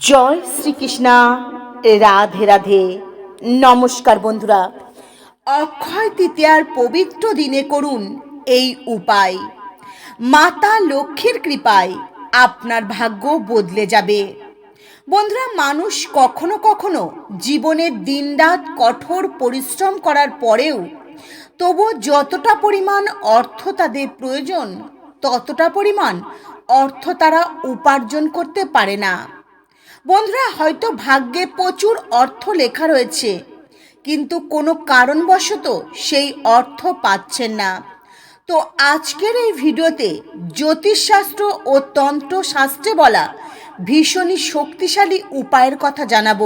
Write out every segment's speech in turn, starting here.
জয় শ্রীকৃষ্ণা। রাধে রাধে। নমস্কার বন্ধুরা। অক্ষয় তৃতীয়ার পবিত্র দিনে করুন এই উপায়। মাতা লক্ষ্মীর কৃপায় আপনার ভাগ্য বদলে যাবে। বন্ধুরা, মানুষ কখনো কখনো জীবনের দিনরাত কঠোর পরিশ্রম করার পরেও তবু যতটা পরিমাণ অর্থ তাদের প্রয়োজন, ততটা পরিমাণ অর্থ তারা উপার্জন করতে পারে না। বন্ধুরা, হয়তো ভাগ্যে প্রচুর অর্থ লেখা রয়েছে, কিন্তু কোনো কারণবশত সেই অর্থ পাচ্ছেন না। তো আজকের এই ভিডিওতে জ্যোতিষশাস্ত্র ও তন্ত্রশাস্ত্রে বলা ভীষণই শক্তিশালী উপায়ের কথা জানাব।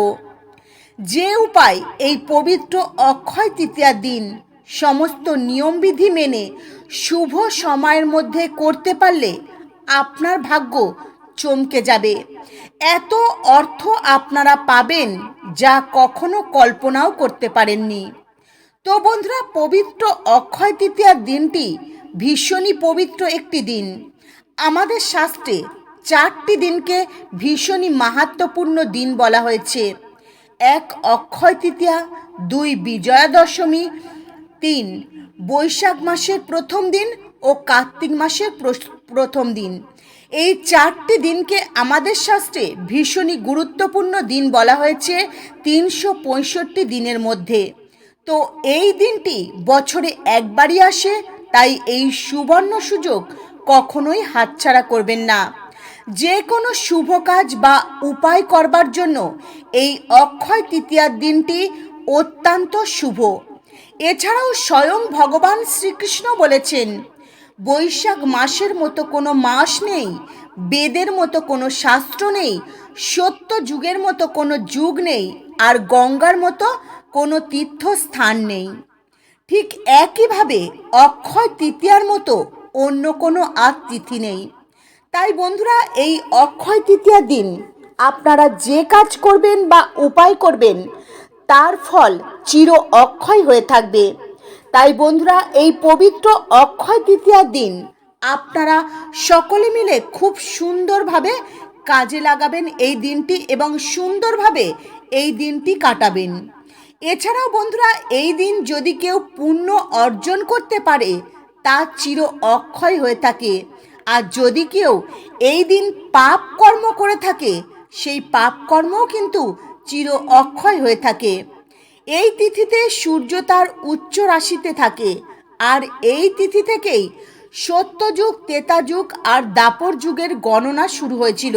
যে উপায় এই পবিত্র অক্ষয় তৃতীয়ার দিন সমস্ত নিয়মবিধি মেনে শুভ সময়ের মধ্যে করতে পারলে আপনার ভাগ্য চমকে যাবে। এত অর্থ আপনারা পাবেন যা কখনো কল্পনাও করতে পারেননি। তো বন্ধুরা, পবিত্র অক্ষয় তৃতীয়ার দিনটি ভীষণই পবিত্র একটি দিন। আমাদের শাস্ত্রে চারটি দিনকে ভীষণই মাহাত্মপূর্ণ দিন বলা হয়েছে। এক অক্ষয় তৃতীয়া, দুই বিজয়া দশমী তিন বৈশাখ মাসের প্রথম দিন ও কার্তিক মাসের প্রথম দিন। এই চারটি দিনকে আমাদের শাস্ত্রে ভীষণই গুরুত্বপূর্ণ দিন বলা হয়েছে তিনশো পঁয়ষট্টি দিনের মধ্যে। তো এই দিনটি বছরে একবারই আসে, তাই এই সুবর্ণ সুযোগ কখনোই হাতছাড়া করবেন না। যে কোনো শুভ কাজ বা উপায় করবার জন্য এই অক্ষয় তৃতীয়ার দিনটি অত্যন্ত শুভ। এছাড়াও স্বয়ং ভগবান শ্রীকৃষ্ণ বলেছেন বৈশাখ মাসের মতো কোনো মাস নেই, বেদের মতো কোনো শাস্ত্র নেই, সত্য যুগের মতো কোনো যুগ নেই, আর গঙ্গার মতো কোনো তীর্থস্থান নেই। ঠিক একইভাবে অক্ষয় তৃতীয়ার মতো অন্য কোনো আর তিথি নেই। তাই বন্ধুরা, এই অক্ষয় তৃতীয়ার দিন আপনারা যে কাজ করবেন বা উপায় করবেন, তার ফল চির অক্ষয় হয়ে থাকবে। তাই বন্ধুরা, এই পবিত্র অক্ষয় তৃতীয়ার দিন আপনারা সকলে মিলে খুব সুন্দরভাবে কাজে লাগাবেন এই দিনটি এবং সুন্দরভাবে এই দিনটি কাটাবেন। এছাড়াও বন্ধুরা, এই দিন যদি কেউ পুণ্য অর্জন করতে পারে, তা চির অক্ষয় হয়ে থাকে। আর যদি কেউ এই দিন পাপ কর্ম করে থাকে, সেই পাপ কর্মও কিন্তু চির অক্ষয় হয়ে থাকে। এই তিথিতে সূর্য তার উচ্চ রাশিতে থাকে। আর এই তিথি থেকেই সত্যযুগ, তেতাযুগ আর দাপর যুগের গণনা শুরু হয়েছিল।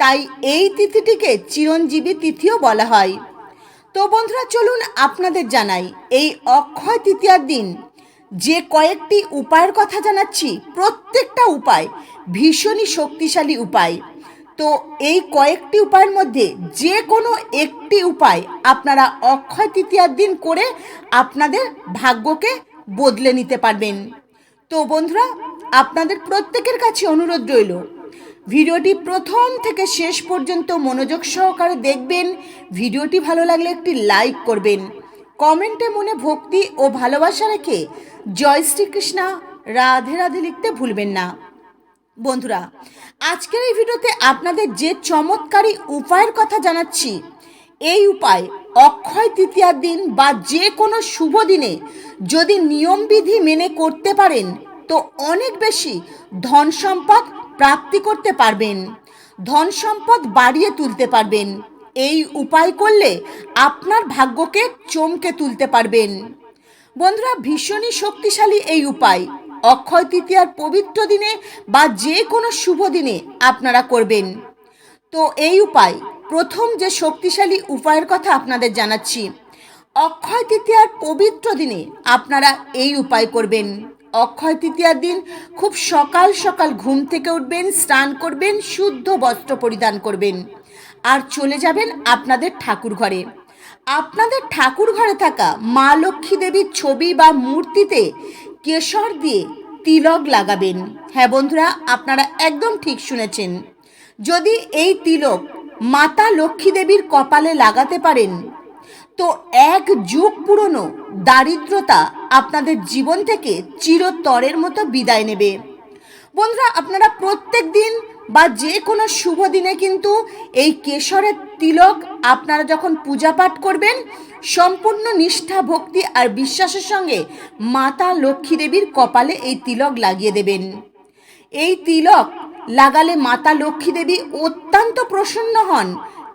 তাই এই তিথিটিকে চিরঞ্জীবী তিথিও বলা হয়। তো বন্ধুরা, চলুন আপনাদের জানাই এই অক্ষয় তৃতীয়ার দিন। যে কয়েকটি উপায়ের কথা জানাচ্ছি, প্রত্যেকটা উপায় ভীষণই শক্তিশালী উপায়। তো এই কয়েকটি উপায়ের মধ্যে যে কোনো একটি উপায় আপনারা অক্ষয় তৃতীয়ার দিন করে আপনাদের ভাগ্যকে বদলে নিতে পারবেন। তো বন্ধুরা, আপনাদের প্রত্যেকের কাছে অনুরোধ রইল, ভিডিওটি প্রথম থেকে শেষ পর্যন্ত মনোযোগ সহকারে দেখবেন, ভিডিওটি ভালো লাগলে একটি লাইক করবেন। কমেন্টে মনে ভক্তি ও ভালোবাসা রেখে জয় শ্রীকৃষ্ণা, রাধে রাধে লিখতে ভুলবেন না। বন্ধুরা, আজকের এই ভিডিওতে আপনাদের যে চমৎকারী উপায়ের কথা জানাচ্ছি, এই উপায় অক্ষয় তৃতীয়ার দিন বা যে কোনো শুভ দিনে যদি নিয়মবিধি মেনে করতে পারেন, তো অনেক বেশি ধন সম্পদ প্রাপ্তি করতে পারবেন, ধন সম্পদ বাড়িয়ে তুলতে পারবেন। এই উপায় করলে আপনার ভাগ্যকে চমকে তুলতে পারবেন। বন্ধুরা, ভীষণই শক্তিশালী এই উপায়। অক্ষয় তৃতীয়ার পবিত্র দিনে বা যে কোনো শুভ দিনে আপনারা করবেন। তো এই উপায়, প্রথম যে শক্তিশালী উপায়ের কথা আপনাদের জানাচ্ছি, অক্ষয় তৃতীয়ার পবিত্র দিনে আপনারা এই উপায় করবেন। অক্ষয় তৃতীয়ার দিন খুব সকাল সকাল ঘুম থেকে উঠবেন, স্নান করবেন, শুদ্ধ বস্ত্র পরিধান করবেন। আর চলে যাবেন আপনাদের ঠাকুর ঘরে। আপনাদের ঠাকুর ঘরে থাকা মা লক্ষ্মী দেবীর ছবি বা মূর্তিতে কেশর দিয়ে তিলক লাগাবেন। হ্যাঁ বন্ধুরা, আপনারা একদম ঠিক শুনেছেন। যদি এই তিলক মাতা লক্ষ্মী দেবীর কপালে লাগাতে পারেন, তো এক যুগ পুরনো দারিদ্রতা আপনাদের জীবন থেকে চিরতরের মতো বিদায় নেবে। বন্ধুরা, আপনারা প্রত্যেক দিন বা যে কোনো শুভ দিনে কিন্তু এই কেশরের তিলক, আপনারা যখন পূজা পাঠ করবেন, সম্পূর্ণ নিষ্ঠা, ভক্তি আর বিশ্বাসের সঙ্গে মাতা লক্ষ্মী দেবীর কপালে এই তিলক লাগিয়ে দেবেন। এই তিলক লাগালে মাতা লক্ষ্মী দেবী অত্যন্ত প্রসন্ন হন,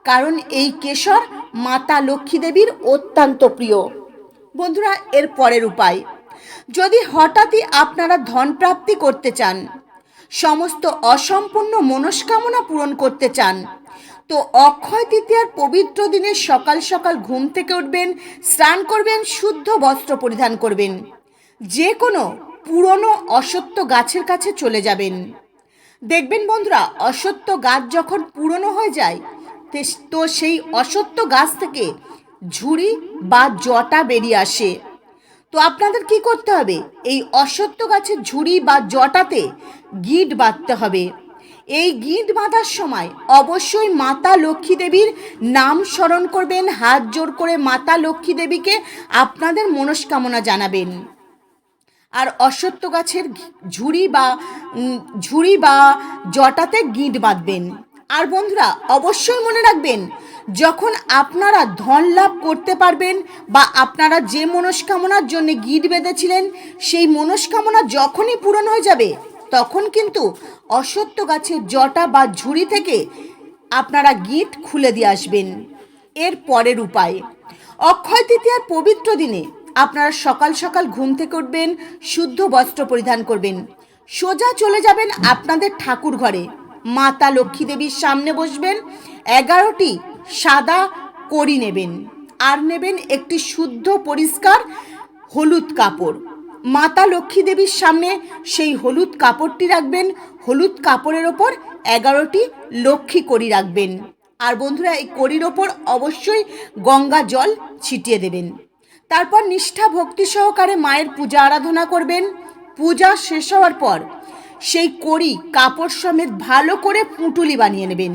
কারণ এই কেশর মাতা লক্ষ্মী দেবীর অত্যন্ত প্রিয়। বন্ধুরা, এর পরের উপায়। যদি হঠাৎই আপনারা ধন প্রাপ্তি করতে চান, সমস্ত অসম্পূর্ণ মনস্কামনা পূরণ করতে চান তো অক্ষয় তৃতীয়ার পবিত্র দিনে সকাল সকাল ঘুম থেকে উঠবেন, স্নান করবেন, শুদ্ধ বস্ত্র পরিধান করবেন। যে কোনো পুরনো অসত্য গাছের কাছে চলে যাবেন। দেখবেন বন্ধুরা, অসত্য গাছ যখন পুরনো হয়ে যায় তে- সেই অসত্য গাছ থেকে ঝুড়ি বা জটা বেরিয়ে আসে। তো আপনাদের কি করতে হবে? এই অসত্য গাছের ঝুড়ি বা জটাতে গিট বাঁধতে হবে। এই গিঁট বাঁধার সময় অবশ্যই মাতা লক্ষ্মী দেবীর নাম স্মরণ করবেন, হাত জোর করে মাতা লক্ষ্মী দেবীকে আপনাদের মনস্কামনা জানাবেন। আর অশ্বত্থ গাছের ঝুড়ি বা ঝুড়ি বা জটাতে গিঁট বাঁধবেন। আর বন্ধুরা, অবশ্যই মনে রাখবেন, যখন আপনারা ধন লাভ করতে পারবেন বা আপনারা যে মনস্কামনার জন্য গিট বেঁধেছিলেন, সেই মনস্কামনা যখনই পূরণ হয়ে যাবে তখন কিন্তু অশ্বত্থ গাছের জটা বা ঝুড়ি থেকে আপনারা গিট খুলে দিয়ে আসবেন। এর পরের উপায়, অক্ষয় তৃতীয়ার পবিত্র দিনে আপনারা সকাল সকাল ঘুম থেকে উঠবেন, শুদ্ধ বস্ত্র পরিধান করবেন। সোজা চলে যাবেন আপনাদের ঠাকুর ঘরে। মাতা লক্ষ্মী দেবীর সামনে বসবেন, এগারোটি সাদা কড়ি নেবেন। আর নেবেন একটি শুদ্ধ পরিষ্কার হলুদ কাপড়। মাতা লক্ষ্মী দেবীর সামনে সেই হলুদ কাপড়টি রাখবেন। হলুদ কাপড়ের ওপর এগারোটি লক্ষ্মী কড়ি রাখবেন। আর বন্ধুরা, এই কড়ির ওপর অবশ্যই গঙ্গা জল ছিটিয়ে দেবেন। তারপর নিষ্ঠা ভক্তি সহকারে মায়ের পূজা আরাধনা করবেন। পূজা শেষ হওয়ার পর সেই কড়ি কাপড় সমেত ভালো করে পুঁটুলি বানিয়ে নেবেন।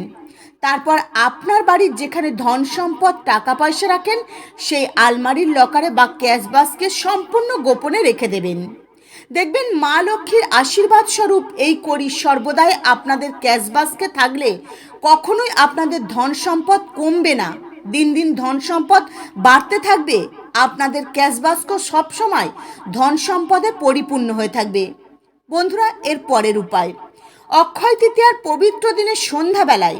তারপর আপনার বাড়ির যেখানে ধন সম্পদ, টাকা পয়সা রাখেন, সেই আলমারির লকারে বা ক্যাশ বাস্কে সম্পূর্ণ গোপনে রেখে দেবেন। দেখবেন মা লক্ষ্মীর আশীর্বাদ স্বরূপ এই করি সর্বদাই আপনাদের ক্যাশ বাস্কে থাকলে কখনোই আপনাদের ধন সম্পদ কমবে না। দিন দিন ধন সম্পদ বাড়তে থাকবে, আপনাদের ক্যাশ বাস্ক সবসময় ধন সম্পদে পরিপূর্ণ হয়ে থাকবে। বন্ধুরা, এর পরের উপায়। অক্ষয় তৃতীয়ার পবিত্র দিনের সন্ধ্যাবেলায়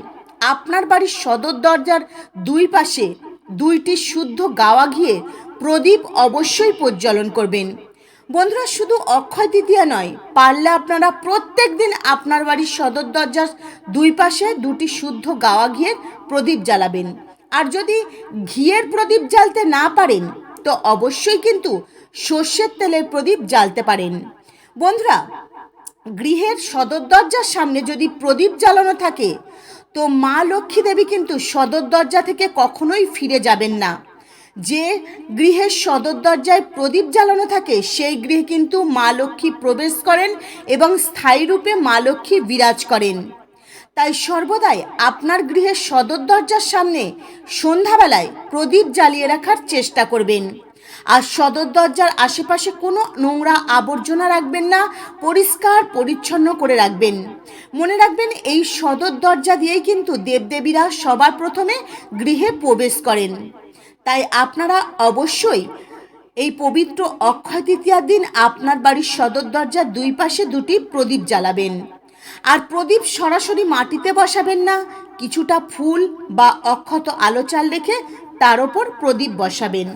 আপনার বাড়ির সদর দরজার দুই পাশে দুইটি শুদ্ধ গাওয়া ঘিয়ে প্রদীপ অবশ্যই প্রজ্বলন করবেন। বন্ধুরা, শুধু অক্ষয় তৃতীয়া নয়, পারলে আপনারা প্রত্যেক দিন আপনার বাড়ির সদর দরজার দুই পাশে দুটি শুদ্ধ গাওয়া ঘিয়ের প্রদীপ জ্বালাবেন। আর যদি ঘিয়ের প্রদীপ জ্বালতে না পারেন, তো অবশ্যই কিন্তু সর্ষের তেলের প্রদীপ জ্বালতে পারেন। বন্ধুরা, গৃহের সদর দরজার সামনে যদি প্রদীপ জ্বালানো থাকে তো মা লক্ষ্মী দেবী কিন্তু সদর দরজা থেকে কখনোই ফিরে যাবেন না। যে গৃহের সদর দরজায় প্রদীপ জ্বালানো থাকে, সেই গৃহে কিন্তু মা লক্ষ্মী প্রবেশ করেন এবং স্থায়ী রূপে মা লক্ষ্মী বিরাজ করেন। তাই সর্বদাই আপনার গৃহের সদর দরজার সামনে সন্ধ্যাবেলায় প্রদীপ জ্বালিয়ে রাখার চেষ্টা করবেন। আর সদর দরজার আশেপাশে কোনো নোংরা আবর্জনা রাখবেন না, পরিষ্কার, পরিচ্ছন্ন করে রাখবেন। মনে রাখবেন এই সদর দরজা দিয়েই কিন্তু দেবদেবীরা সবার প্রথমে গৃহে প্রবেশ করেন। তাই আপনারা অবশ্যই এই পবিত্র অক্ষয় তৃতীয়ার দিন আপনার বাড়ির সদর দরজার দুই পাশে দুটি প্রদীপ জ্বালাবেন। আর প্রদীপ সরাসরি মাটিতে বসাবেন না, কিছুটা ফুল বা অক্ষত আলোচাল রেখে তার ওপর প্রদীপ বসাবেন।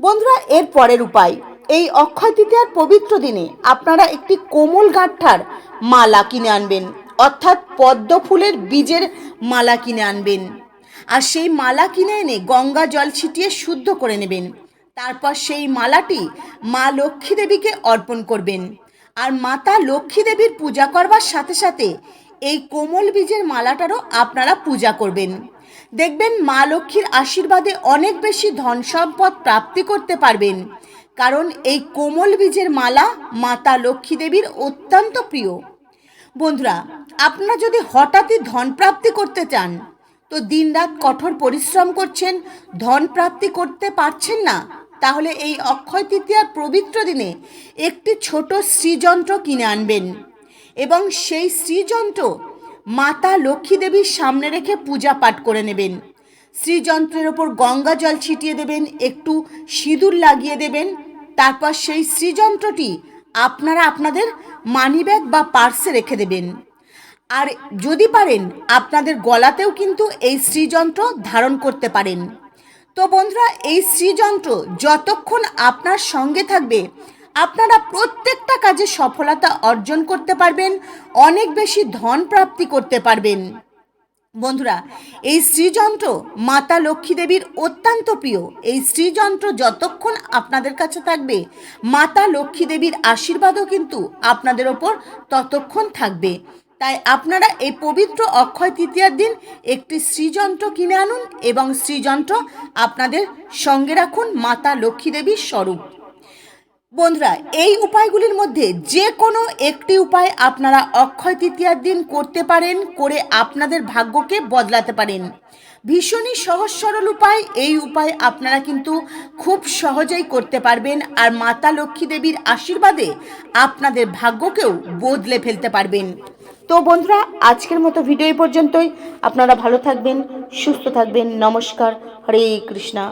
বন্ধুরা, এর পরের উপায়। এই অক্ষয় তৃতীয়ার পবিত্র দিনে আপনারা একটি কোমল গাঁঠার মালা কিনে আনবেন। অর্থাৎ পদ্ম ফুলের বীজের মালা কিনে আনবেন। আর সেই মালা কিনে এনে গঙ্গা জল ছিটিয়ে শুদ্ধ করে নেবেন। তারপর সেই মালাটি মা লক্ষ্মী দেবীকে অর্পণ করবেন। আর মাতা লক্ষ্মী দেবীর পূজা করবার সাথে সাথে এই কোমল বীজের মালাটারও আপনারা পূজা করবেন। দেখবেন মা লক্ষ্মীর আশীর্বাদে অনেক বেশি ধন সম্পদ প্রাপ্তি করতে পারবেন। কারণ এই কোমল বীজের মালা মাতা লক্ষ্মী দেবীর অত্যন্ত প্রিয়। বন্ধুরা, আপনারা যদি হঠাৎই ধন প্রাপ্তি করতে চান, তো দিনরাত কঠোর পরিশ্রম করছেন, ধন প্রাপ্তি করতে পারছেন না, তাহলে এই অক্ষয় তৃতীয়ার পবিত্র দিনে একটি ছোট শ্রীযন্ত্র কিনে আনবেন। এবং সেই শ্রীযন্ত্র মাতা লক্ষ্মী দেবীর সামনে রেখে পূজা পাঠ করে নেবেন। শ্রীযন্ত্রের ওপর গঙ্গা জল ছিটিয়ে দেবেন, একটু সিঁদুর লাগিয়ে দেবেন। তারপর সেই শ্রীযন্ত্রটি আপনারা আপনাদের মানিব্যাগ বা পার্সে রেখে দেবেন। আর যদি পারেন, আপনাদের গলাতেও কিন্তু এই শ্রীযন্ত্র ধারণ করতে পারেন। তো বন্ধুরা, এই শ্রীযন্ত্র যতক্ষণ আপনার সঙ্গে থাকবে আপনারা প্রত্যেকটা কাজে সফলতা অর্জন করতে পারবেন, অনেক বেশি ধন প্রাপ্তি করতে পারবেন। বন্ধুরা, এই শ্রীযন্ত্র মাতা লক্ষ্মী দেবীর অত্যন্ত প্রিয়। এই শ্রীযন্ত্র যতক্ষণ আপনাদের কাছে থাকবে, মাতা লক্ষ্মী দেবীর আশীর্বাদও কিন্তু আপনাদের ওপর ততক্ষণ থাকবে। তাই আপনারা এই পবিত্র অক্ষয় তৃতীয়ার দিন একটি শ্রীযন্ত্র কিনে আনুন এবং শ্রীযন্ত্র আপনাদের সঙ্গে রাখুন মাতা লক্ষ্মী দেবীর স্বরূপ। বন্ধুরা, এই উপায়গুলির মধ্যে যে কোনো একটি উপায় আপনারা অক্ষয় তৃতীয়ার দিন করতে পারেন, করে আপনাদের ভাগ্যকে বদলাতে পারেন। ভীষণই সহজ সরল উপায়, এই উপায় আপনারা কিন্তু খুব সহজেই করতে পারবেন আর মাতা লক্ষ্মী দেবীর আশীর্বাদে আপনাদের ভাগ্যকেও বদলে ফেলতে পারবেন। তো বন্ধুরা, আজকের মতো ভিডিও পর্যন্তই। আপনারা ভালো থাকবেন, সুস্থ থাকবেন। নমস্কার। হরে কৃষ্ণা।